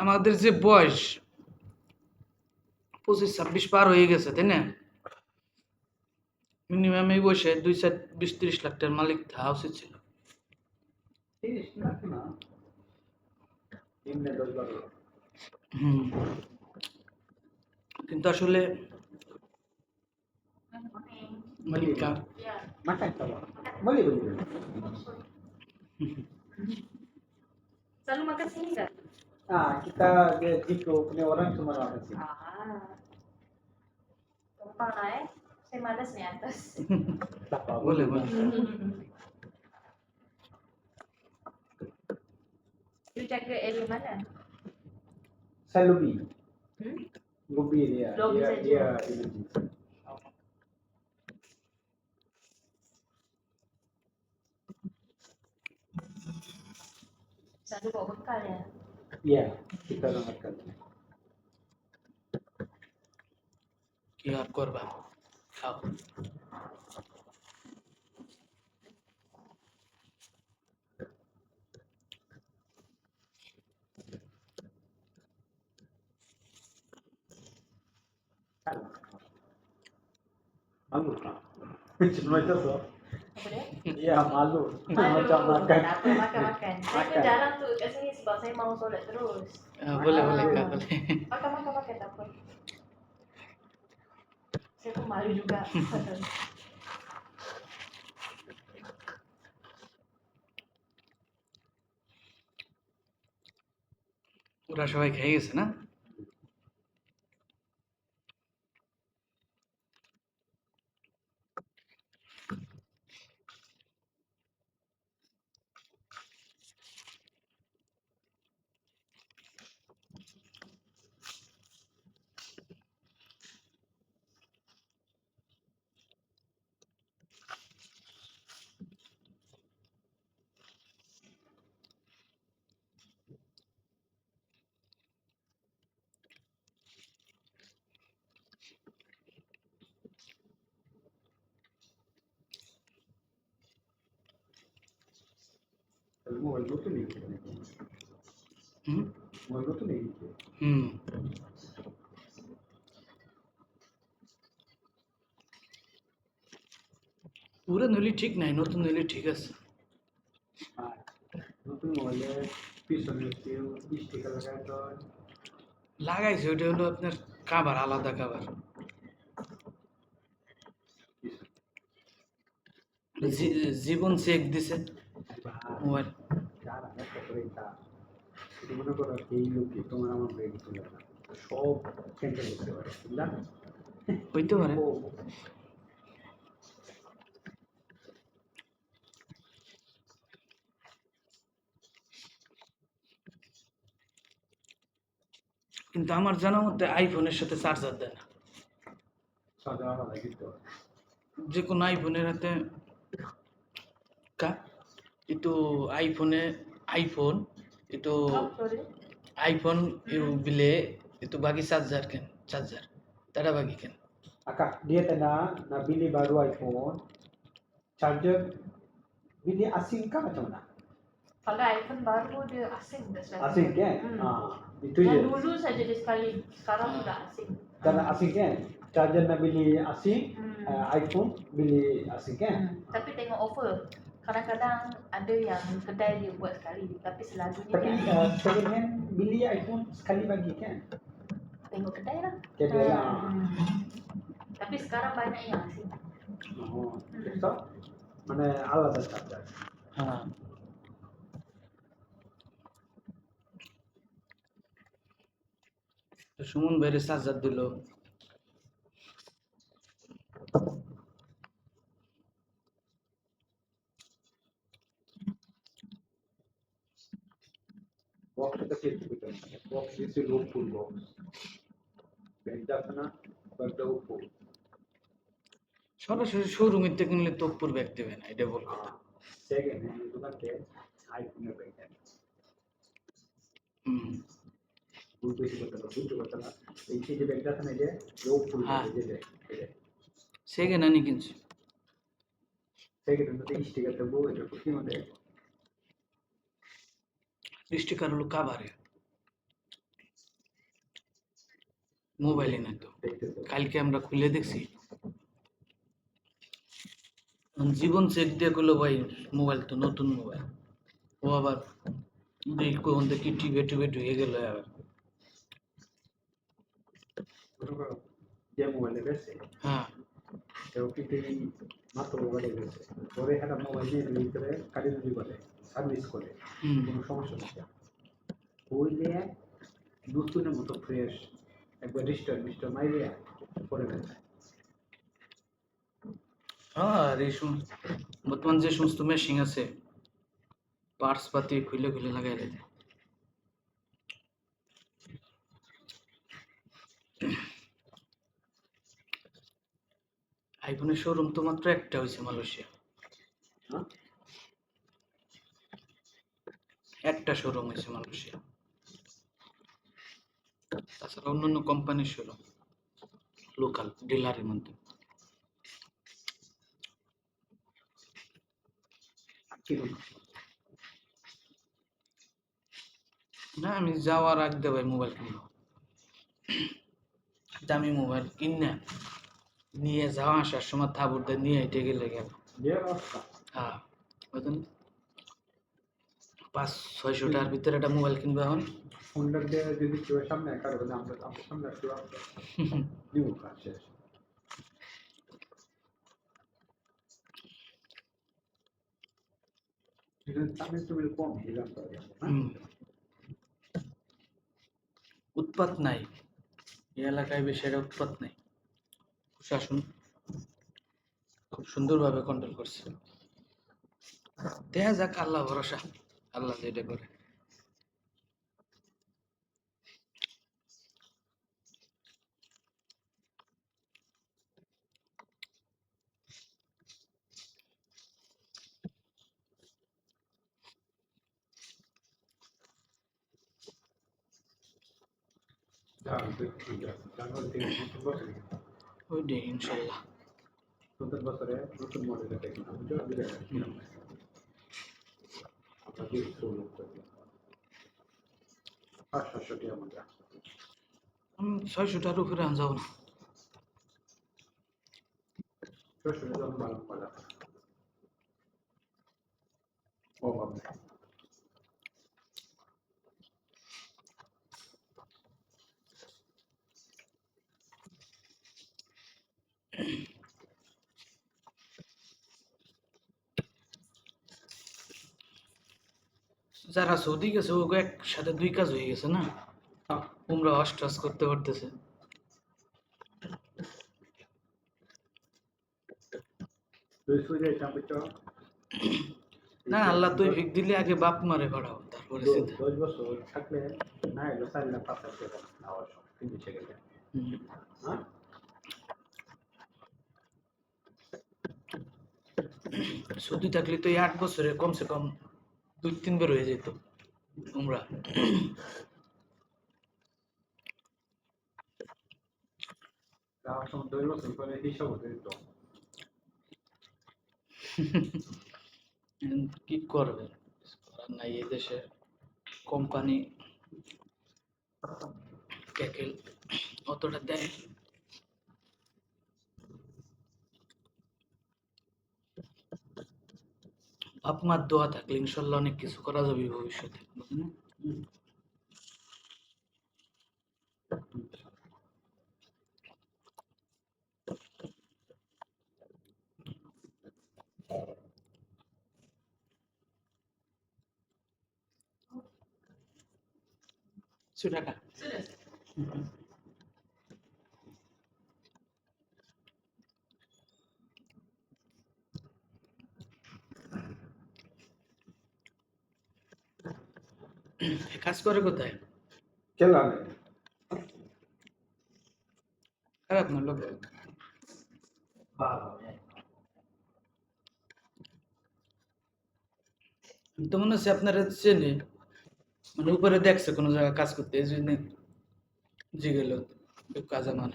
আমাদের যে বয়স পঁচিশ ছাব্বিশ পার হয়ে গেছে তাই না? মিনিমাম এই বয়সে দুই চার বিশ তিরিশ লাখ টাকার মালিক থাকা উচিত ছিল। কিন্তু আসলে মালিক Ah, kita dia jika punya orang semua makan sini. Ah. Tumpang lah eh. Saya malas ni atas. Tak apa. boleh boleh You jaga area mana? Saya lobby. Hmm? Lobby dia. Lobby dia, saja. dia energy. Selalu bawa bekal ya? Ya, kita nak makan. কি আর করবা খাও Malu tak? Cuma itu so. Apa dia? Ya, malu. Malu. Macam makan. Tak apa, makan-makan. Saya pun Makan. jarang tu kat sini sebab saya mau solat terus. uh, boleh boleh kak boleh Makan, makan, makan. Tak apa. Saya pun malu juga. ওরা সবাই খেয়ে গেছে না ঠিক নাই, নতুন নলি ঠিক আছে। লাগাইছে ওটা হলো আপনার কাবার আলাদা কাবার জীবন চেক দিছে। মোবাইল। যারা একটা করে তা শুধু মনে করো এই লোকে তোমার আমার ব্রেক তুলে না সব ক্যান্সেল করতে পারে বুঝলা হইতে পারে। কিন্তু আমার জানা মতে আইফোনের সাথে চার্জার দেয় না। যে কোনো আইফোনের হাতে কা itu iPhone iPhone itu Oh, sorry. iPhone you beli itu bagi charger kan charger ada bagi kan Akak, dia tak nak nak beli baru iPhone charger beli asing kah macam mana? Kalau iPhone baru dia asing dah sekali. Asing kan? Hmm. Ah, itu je. dulu saja dia sekali, sekarang sudah asing. Kalau asing kan? Charger nak beli asing, Hmm. uh, iPhone beli asing kan? Hmm. Tapi tengok offer Kadang-kadang ada yang kedai dia buat sekali, tapi selalunya Tapi dia uh, second hand beli iPhone sekali bagi kan? tengok kedai lah. Kedai lah. Hmm. Tapi sekarang banyak yang asing. Oh, so mana আলাদা charger. হ্যাঁ তো সুমন ভাইয়ের charger দিল Box টা change করতে হবে। Box দিছে low full box. ব্যাগটা আছে না? ব্যাগটা উপর। সরাসরি শোরুমের থেকে কিনলে ব্যাগ দেবে না এটা বল কথা সেকেন্ড হ্যান্ড দোকান থেকে আইফোনের ব্যাগ দেয়। হুম ভুল করতে না, বুঝতে পারছে না। এই যে ব্যাগটা আছে না, যে সেকেন্ড আনি কিনছি সেকেন্ড হ্যান্ডে স্টিকার এটা হলো কাভারে মোবাইলে নাই তো। কালকে আমরা খুলে দেখছি। জীবন চেক দিয়ে করল ভাই মোবাইল তো, নতুন মোবাইল ও আবার কোন থেকে টিপে টিপে ঢুকে গেল আবার মনে হ্যাঁ। কেউ কিন্তু এই মাত্র মোবাইলে গেছে পরে একটা মোবাইল নিয়ে ভিতরে কাটিয়ে করে সার্ভিস করে। কোনো সমস্যা নেই। ওই নতুনের মতো ফ্রেশ একবার রিস্টার মিস্টার করে হ্যাঁ আর এই বর্তমান যে সমস্ত মেশিন আছে পার্টস পাতি খুলে খুলে লাগাই দেয়। আইফোনের শোরুম তো মাত্র একটা হয়েছে মালয়েশিয়া। হ্যাঁ? একটা শোরুম হয়েছে মালয়েশিয়া। তাছাড়া অন্যান্য কোম্পানির শোরুম লোকাল ডিলারের মধ্যে। না আমি যাওয়ার আগ দিয়ে ভাই মোবাইল কিনবো। দামি মোবাইল কিনে নিয়ে যাওয়া আসার সময় থাবুর দিয়ে নিয়ে হেঁটে গেলে গেল হ্যাঁ বুঝলেন পাঁচ ছয়শো টাকার ভিতরে একটা মোবাইল কিনবে এখন। উৎপাত নাই। এই এলাকায় বেশি উৎপাত নাই। প্রশাসন খুব সুন্দরভাবে কন্ট্রোল করছে। দেখা যাক আল্লাহ ভরসা। আল্লাহ যেটা করে। ওই ডে ইনশাল্লাহ। নতুন বছরে নতুন মডেলের আমি ছয়শোটার উপরে আন যাও না। ছশোটি জন বালাম পালা অভাব নেই। যারা সৌদি গেছে ওকে একসাথে দুই কাজ হয়ে গেছে না? উমরা হস টস করতে পারতেছে। না আল্লাহ তুই ফিক দিলে আগে বাপ মারে বাড়াও তারপরে দশ বছর থাকলে না এলো চার লাখ পাঁচ লাখ টাকা নেওয়ার সময় কিন্তু ছেড়ে হুম। হ্যাঁ সৌদি থাকলে তো এই আট বছরে কমসে কম দুই তিনবার হয়ে যেত উমরা উম, কি করবে? করার নাই এই দেশে কোম্পানি অতটা দেয়। বাপ মার দোয়া থাকলে ইনশাল্লাহ অনেক কিছু করা যাবে ভবিষ্যতে বুঝলেন Sudah kak? কাজ করে কোথায়? খেলা খারাপ না লোক তো মনে হচ্ছে আপনারা চেনে মানে উপরে দেখছে কোনো জায়গায় কাজ করতে এই জন্য জিগেল কাজ আমার।